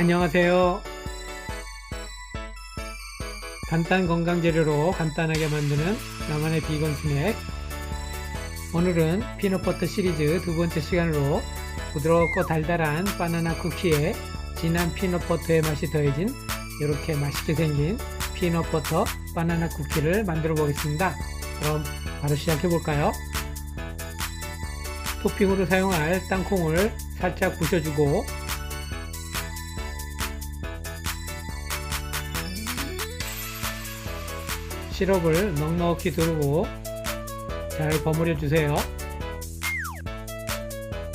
안녕하세요. 간단 건강 재료로 간단하게 만드는 나만의 비건 스낵. 오늘은 피넛버터 시리즈 두 번째 시간으로 부드럽고 달달한 바나나 쿠키에 진한 피넛버터의 맛이 더해진 이렇게 맛있게 생긴 피넛버터 바나나 쿠키를 만들어 보겠습니다. 그럼 바로 시작해 볼까요? 토핑으로 사용할 땅콩을 살짝 부셔주고 시럽을 넉넉히 두르고 잘 버무려 주세요.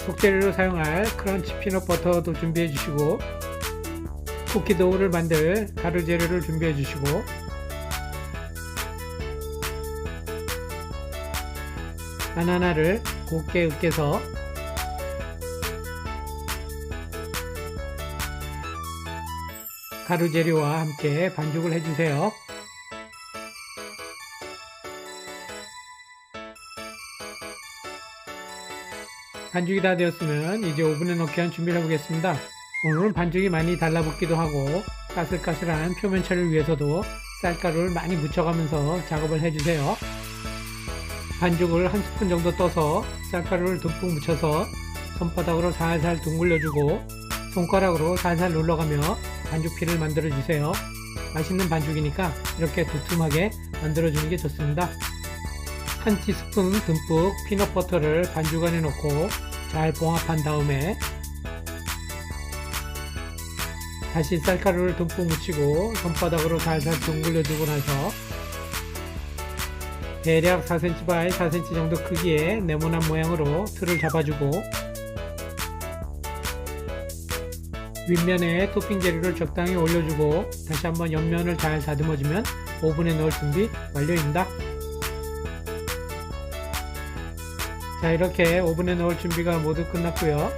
속재료로 사용할 크런치 피넛 버터도 준비해 주시고 쿠키 도우를 만들 가루 재료를 준비해 주시고 바나나를 곱게 으깨서 가루 재료와 함께 반죽을 해주세요. 반죽이 다 되었으면 이제 오븐에 넣기 위한 준비를 해보겠습니다. 오늘은 반죽이 많이 달라붙기도 하고 까슬까슬한 표면처리를 위해서도 쌀가루를 많이 묻혀가면서 작업을 해주세요. 반죽을 한 스푼 정도 떠서 쌀가루를 듬뿍 묻혀서 손바닥으로 살살 둥글려주고 손가락으로 살살 눌러가며 반죽피를 만들어주세요. 맛있는 반죽이니까 이렇게 두툼하게 만들어주는 게 좋습니다. 한 티스푼 듬뿍 피넛버터를 반죽 안에 넣고 잘 봉합한 다음에 다시 쌀가루를 듬뿍 묻히고 손바닥으로 살살 둥글려주고 나서 대략 4cm 바이 4cm 정도 크기의 네모난 모양으로 틀을 잡아주고 윗면에 토핑 재료를 적당히 올려주고 다시 한번 옆면을 잘 다듬어주면 오븐에 넣을 준비 완료입니다. 자 이렇게 오븐에 넣을 준비가 모두 끝났고요.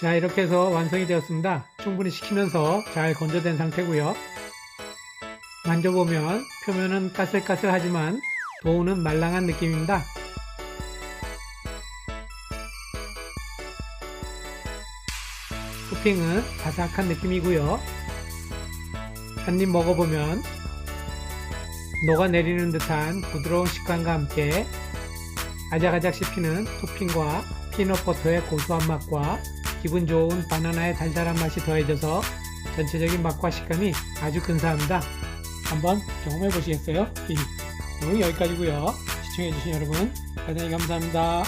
자 이렇게 해서 완성이 되었습니다. 충분히 식히면서 잘 건조된 상태고요. 만져보면 표면은 까슬까슬하지만 도우는 말랑한 느낌입니다. 토핑은 바삭한 느낌이고요. 한 입 먹어보면 녹아내리는 듯한 부드러운 식감과 함께 아작아작 씹히는 토핑과 피넛버터의 고소한 맛과 기분 좋은 바나나의 달달한 맛이 더해져서 전체적인 맛과 식감이 아주 근사합니다. 한번 경험해 보시겠어요? 오늘 여기까지고요. 시청해주신 여러분 대단히 감사합니다.